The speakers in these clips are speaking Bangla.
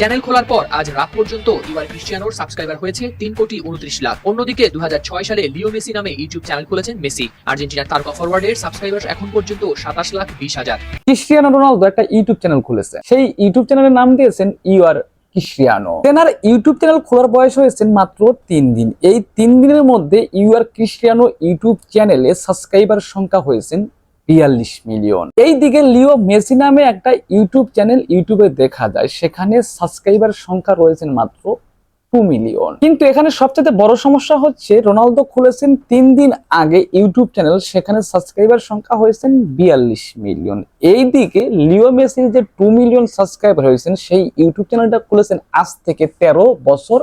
চ্যানেল খোলার পর আজ রাত পর্যন্ত ইউআর ক্রিস্টিয়ানোর সাবস্ক্রাইবার হয়েছে তিন কোটি উনত্রিশ লাখ। অন্যদিকে দু সালে লিও মেসি নামে ইউটিউব চ্যানেল খুলেছেন মেসি আর্জেন্টিনার তারকা ফরওয়ার্ডের সাবস্ক্রাইবার এখন পর্যন্ত সাতাশ লাখ বিশ হাজার। ক্রিস্টিয়ানো রোনালদো একটা ইউটিউব চ্যানেল খুলেছে। সেই ইউটিউব চ্যানেলের নাম দিয়েছেন ইউ আর ক্রিস্টিয়ানো তেনার ইউটিউব চ্যানেল খোলার বয়স হয়েছে মাত্র তিন দিন। এই তিন দিনের মধ্যে ইউ আর ক্রিস্টিয়ানো ইউটিউব চ্যানেলে সাবস্ক্রাইবার সংখ্যা হয়েছেন বিয়াল্লিশ মিলিয়ন। এই দিকে লিও মেসি নামে একটা ইউটিউব চ্যানেল ইউটিউবে দেখা যায়, সেখানে সাবস্ক্রাইবার সংখ্যা রয়েছেন মাত্র টু মিলিয়ন। কিন্তু এখানে সবচেয়ে বড় সমস্যা হচ্ছে, রোনালদো খুলেছেন তিন দিন আগে ইউটিউব চ্যানেল, সেখানে সাবস্ক্রাইবার সংখ্যা হয়েছেন বিয়াল্লিশ মিলিয়ন। এই দিকে লিও মেসির যে টু মিলিয়ন সাবস্ক্রাইবার হয়েছেন, সেই ইউটিউব চ্যানেলটা খুলেছেন আজ থেকে তেরো বছর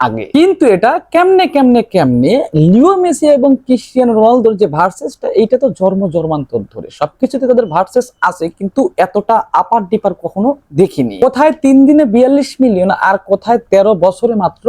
আগে। কিন্তু এটা কেমনে কেমনে কেমনে লিও মেসি এবং ক্রিস্টিয়ানো রোনালদোর যে ভার্সেসটা, এইটা তো জন্ম, জন্মান্তর ধরে। সবকিছুতে তাদের ভার্সেস আছে, কিন্তু এতটা আপার ডিপার কখনো দেখিনি। কোথায় তিন দিনে বিয়াল্লিশ মিলিয়ন আর কোথায় তেরো বছরে মাত্র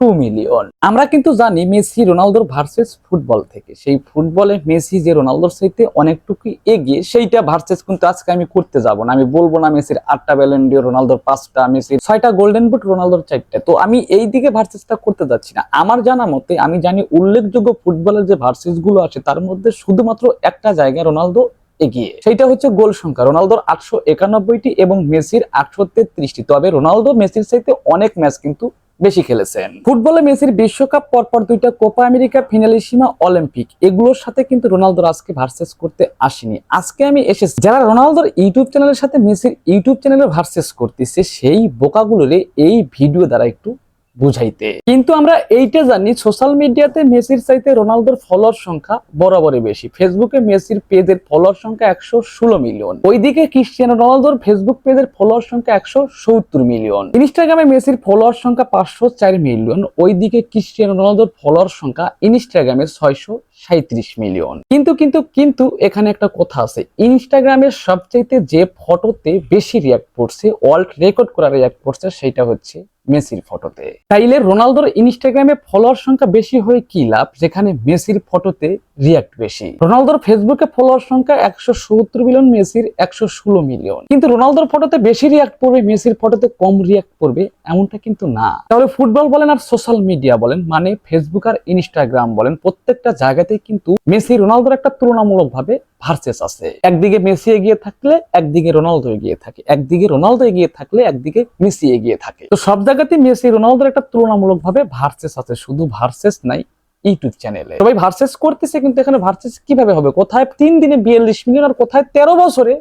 টু মিলিয়ন আমরা কিন্তু জানি মেসি রোনালদোর ভার্সেস ফুটবল থেকে। সেই ফুটবলে মেসি যে রোনালদোর সাথে অনেকটুকু এগিয়ে, সেইটা ভার্সেস কিন্তু আজকে আমি করতে যাব না। আমি বলব না মেসির আটটা ব্যালেন্ডিও রোনালদোর পাঁচটা, মেসির ছয়টা গোল্ডেন বুট রোনালদোর চারটা। তো আমি এই দিকে ভার্সেসটা করতে যাচ্ছি না। আমার জানা মতে, আমি জানি উল্লেখযোগ্য ফুটবলের যে ভার্সেসগুলো আছে, তার মধ্যে শুধুমাত্র একটা জায়গায় রোনালদো এগিয়ে। সেইটা হচ্ছে গোল সংখ্যা। রোনালদোর আটশো একানব্বইটি এবং মেসির আটশো তেত্রিশটি। তবে রোনালদো মেসির চাইতে অনেক ম্যাচ কিন্তু বেশি খেলেছেন। ফুটবলে মেসির বিশ্বকাপ পরপর দুইটা কোপা আমেরিকা ফিনালিসিমা অলিম্পিক। এগুলোর সাথে কিন্তু রোনালদোর আজকে ভার্সেস করতে আসেনি। আজকে আমি এসেছি। যারা রোনালদোর ইউটিউব চ্যানেলের সাথে মেসির ইউটিউব চ্যানেলে ভার্সেস করতেছে, সেই বোকাগুলোরে এই ভিডিও দ্বারা একটু বুঝাইতে। কিন্তু আমরা এইটা জানি সোশ্যাল মিডিয়াতে মেসির চাইতে রোনালদোর ফলোয়ার সংখ্যা বরাবরই বেশি। ফেসবুকে মেসির পেজের ফলোয়ার সংখ্যা একশো ষোলো মিলিয়ন ওইদিকে ক্রিস্টিয়ানো রোনালদোর ফেসবুক পেজের ফলোয়ার সংখ্যা একশো সত্তর মিলিয়ন ইনস্টাগ্রামে মেসির ফলোয়ার সংখ্যা পাঁচশো চার মিলিয়ন ওইদিকে ক্রিস্টিয়ানো রোনালদোর ফলোয়ার সংখ্যা ইনস্টাগ্রামে ছয়শো সাঁত্রিশ মিলিয়ন কিন্তু কিন্তু কিন্তু এখানে একটা কথা আছে। ইনস্টাগ্রামের সবচাইতে যে ফটোতে বেশি রিয়াক্ট করছে ওয়ার্ল্ড রেকর্ড করা রিয়াক্ট করছে, সেটা হচ্ছে মেসির ফটোতে তাইলে রোনালদোর ইনস্টাগ্রামে ফলোয়ার সংখ্যা বেশি হয়ে কি লাভ? যেখানে মেসির ফটোতে রিয়াক্ট বেশি। রোনালদোর ফেসবুকে ফলোয়ার সংখ্যা একশো সত্তর মিলিয়ন মেসির একশো ষোলো মিলিয়ন কিন্তু রোনালদোর ফটোতে বেশি রিয়াক্ট করবে, মেসির ফটোতে কম রিয়াক্ট করবে, এমনটা কিন্তু না। তাহলে ফুটবল বলেন আর সোশ্যাল মিডিয়া বলেন মানে ফেসবুক আর ইনস্টাগ্রাম বলেন, প্রত্যেকটা জায়গাতে কিন্তু মেসি রোনালদোর একটা তুলনামূলক ভাবে ভার্সেস আছে। একদিকে মেসি এগিয়ে থাকলে একদিকে রোনালদো এগিয়ে থাকে। একদিকে রোনালদো এগিয়ে থাকলে একদিকে মেসি এগিয়ে থাকে। তো সব জায়গাতে মেসি রোনালদোর একটা তুলনামূলক ভাবে ভার্সেস আছে। শুধু ভার্সেস নাই ইউটিউব চ্যানেলে সবাই ভার্সেস করতেছে কিন্তু এখানে ভার্সেস কীভাবে হবে? কোথায় তিন দিনে বিয়াল্লিশ মিলিয়ন আর কোথায় তেরো বছরে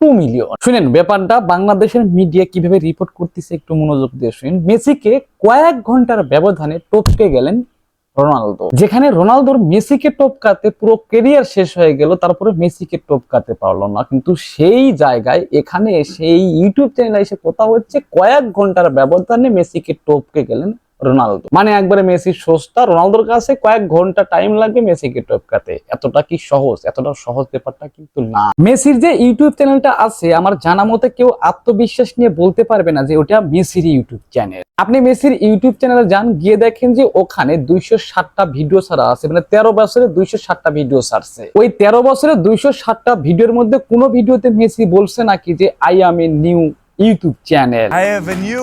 টু মিলিয়ন শুনেন, ব্যাপারটা বাংলাদেশের মিডিয়া কীভাবে রিপোর্ট করতেছে একটু মনোযোগ দিয়ে শুনেন। মেসিকে কয়েক ঘণ্টার ব্যবধানে টপকে গেলেন রোনালদো। যেখানে রোনালদোর মেসিকে টপকাতে পুরো কেরিয়ার শেষ হয়ে গেল, তারপরে মেসিকে টপকাতে পারল না। কিন্তু সেই জায়গায় এখানে সেই ইউটিউব চ্যানেলে এসে কথা হচ্ছে, কয়েক ঘণ্টার ব্যবধানে মেসিকে টপকে গেলেন রোনালদো। মানে একবারে মেসির সস্তা, রোনালদোর কাছে কয়েক ঘণ্টা টাইম লাগবে মেসিকে টপকাতে। এতটা কি সহজ? এতটা সহজ ব্যাপারটা কিন্তু না। মেসির যে ইউটিউব চ্যানেলটা আছে, আমার জানা মতে কেউ আত্মবিশ্বাস নিয়ে বলতে পারবে না যে ওটা মেসির ইউটিউব চ্যানেল। আপনি মেসির ইউটিউব চ্যানেলে যান, গিয়ে দেখেন যে ওখানে দুইশো ষাটটা ভিডিও ছাড়া আছে। মানে তেরো বছরে দুইশো ষাটটা ভিডিও ছাড়ছে। ওই তেরো বছরে দুইশো ষাটটা ভিডিওর মধ্যে কোনো ভিডিওতে মেসি বলছে নাকি যে I am a new YouTube channel. I have a new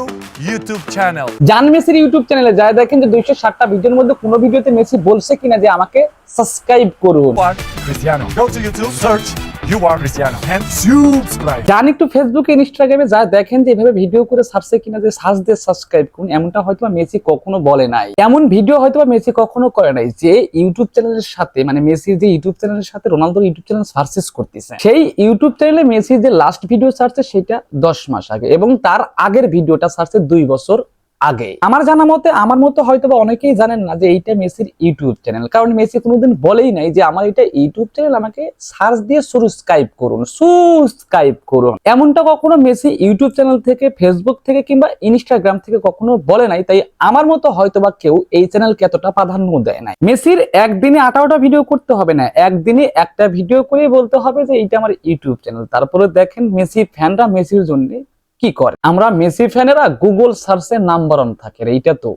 YouTube channel জান মেসির ইউটিউব চ্যানেলে যায় দেখেন যে দুইশো ষাটটা ভিডিওর মধ্যে কোন ভিডিওতে মেসি বলছে কিনা যে আমাকে সাবস্ক্রাইব করুন। Cristiano go to YouTube search you are Cristiano and subscribe. জান একটু ফেসবুকে ইনস্টাগ্রামে যা দেখেন যে এভাবে ভিডিও করে সার্চে কিনা, যে সার্চ দিয়ে সাবস্ক্রাইব করুন, এমনটা হয়তো মেসি কখনো বলে নাই এমন ভিডিও হয়তো মেসি কখনো করে নাই যে ইউটিউব চ্যানেলের সাথে মানে মেসির যে ইউটিউব চ্যানেলের সাথে রোনালদোর ইউটিউব চ্যানেল সার্চেস করতেছে সেই ইউটিউব চ্যানেলে মেসির যে লাস্ট ভিডিও সার্চে সেটা দশ মাস আগে এবং তার আগের ভিডিওটা সার্চে দুই বছর আগে। আমার জানা মতে, আমার মতো হয়তো বা অনেকেই জানেন না যে এইটা মেসির ইউটিউব চ্যানেল। কারণ মেসি কোনোদিন বলেই নাই যে আমার এটা ইউটিউব চ্যানেল আমাকে সার্চ দিয়ে সাবস্ক্রাইব করুন সাবস্ক্রাইব করুন। এমনটা কখনো মেসি ইউটিউব চ্যানেল থেকে ফেসবুক থেকে কিংবা ইনস্টাগ্রাম থেকে কখনো বলে নাই। তাই আমার মতো হয়তো বা কেউ এই চ্যানেলকে এতটা প্রাধান্য দেয় নাই। মেসির একদিনে আঠারোটা ভিডিও করতে হবে না। একদিনে একটা ভিডিও করেই বলতে হবে যে এইটা আমার ইউটিউব চ্যানেল। তারপরে দেখেন মেসি ফ্যানরা মেসির জন্য কি করে? আমরা মেসি ফ্যানেরা গুগল সার্চে নাম্বার ওয়ান থাকে, এইটা তো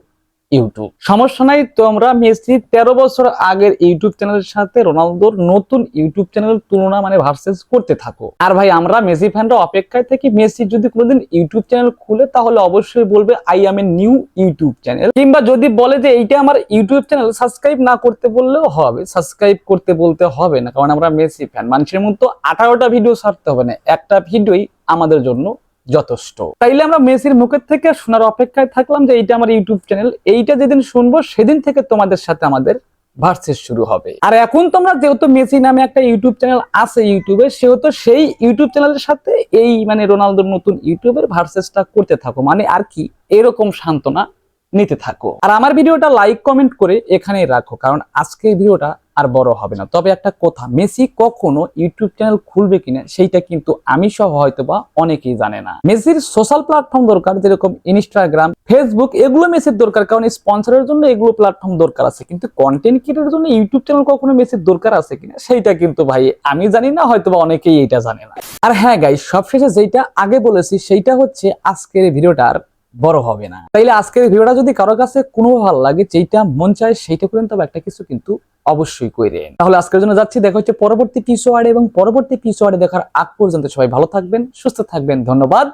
ইউটিউব। সমস্যা নাই তোমরা মেসি তেরো বছর আগের ইউটিউব চ্যানেলের সাথে রোনালদোর নতুন ইউটিউব চ্যানেলের তুলনা মানে ভার্সেস করতে থাকো। আর ভাই, আমরা মেসি ফ্যানরা অপেক্ষায় থাকি, মেসি যদি কোনোদিন ইউটিউব চ্যানেল খুলে, তাহলে অবশ্যই বলবে I am a new YouTube channel. কিংবা যদি বলে যে, এইটা আমার ইউটিউব চ্যানেল সাবস্ক্রাইব না করতে বললেও হবে সাবস্ক্রাইব করতে বলতে হবে না। কারণ আমরা মেসি ফ্যান, মানুষের মতো আঠারোটা ভিডিও ছাড়তে হবে না, একটা ভিডিওই আমাদের জন্য যথেষ্ট। তাইলে আমরা মেসির মুখের থেকে শোনার অপেক্ষায় থাকলাম যে এইটা আমার ইউটিউব চ্যানেল, এইটা যেদিন শুনব সেদিন থেকে তোমাদের সাথে আমাদের ভার্সেস শুরু হবে। আর এখন তোমরা যেহেতু মেসি নামে একটা ইউটিউব চ্যানেল আছে ইউটিউবে, সেহেতু সেই ইউটিউব চ্যানেলের সাথে এই মানে রোনালদোর নতুন ইউটিউবের ভার্সেসটা করতে থাকো। মানে আর কি, এরকম সান্ত্বনা নিতে থাকো। আর আমার ভিডিওটা লাইক কমেন্ট করে এখানেই রাখো, কারণ আজকের ভিডিওটা আর বড় হবে না। তবে একটা কথা, মেসি কখনো ইউটিউব চ্যানেল খুলবে কিনা সেইটা কিন্তু আমি সহ হয়তো বা অনেকেই জানে না। মেসির সোশ্যাল প্ল্যাটফর্ম দরকার, যেরকম ইনস্টাগ্রাম ফেসবুক এগুলো মেসির দরকার, কারণ স্পন্সরের জন্য এগুলো প্ল্যাটফর্ম দরকার আছে। কিন্তু কন্টেন্ট ক্রিয়েটের জন্য ইউটিউব চ্যানেল কখনো মেসির দরকার আছে কিনা সেইটা কিন্তু ভাই আমি জানি না হয়তো বা অনেকেই এইটা জানে না। আর হ্যাঁ গাই সবশেষে যেটা আগে বলেছি, সেইটা হচ্ছে আজকের এই ভিডিওটা আর বড় হবে না। তাইলে আজকের ভিডিওটা যদি কারও কাছে কোনো ভালো লাগে যেটা মন চায় সেইটা করেন তবে একটা কিছু কিন্তু অবশ্যই করেন তাহলে আজকের জন্য যাচ্ছি, দেখা হচ্ছে পরবর্তী পিসোয়ার্ডে এবং পরবর্তী পিসোয়ার্ডে দেখার আগ পর্যন্ত সবাই ভালো থাকবেন, সুস্থ থাকবেন, ধন্যবাদ।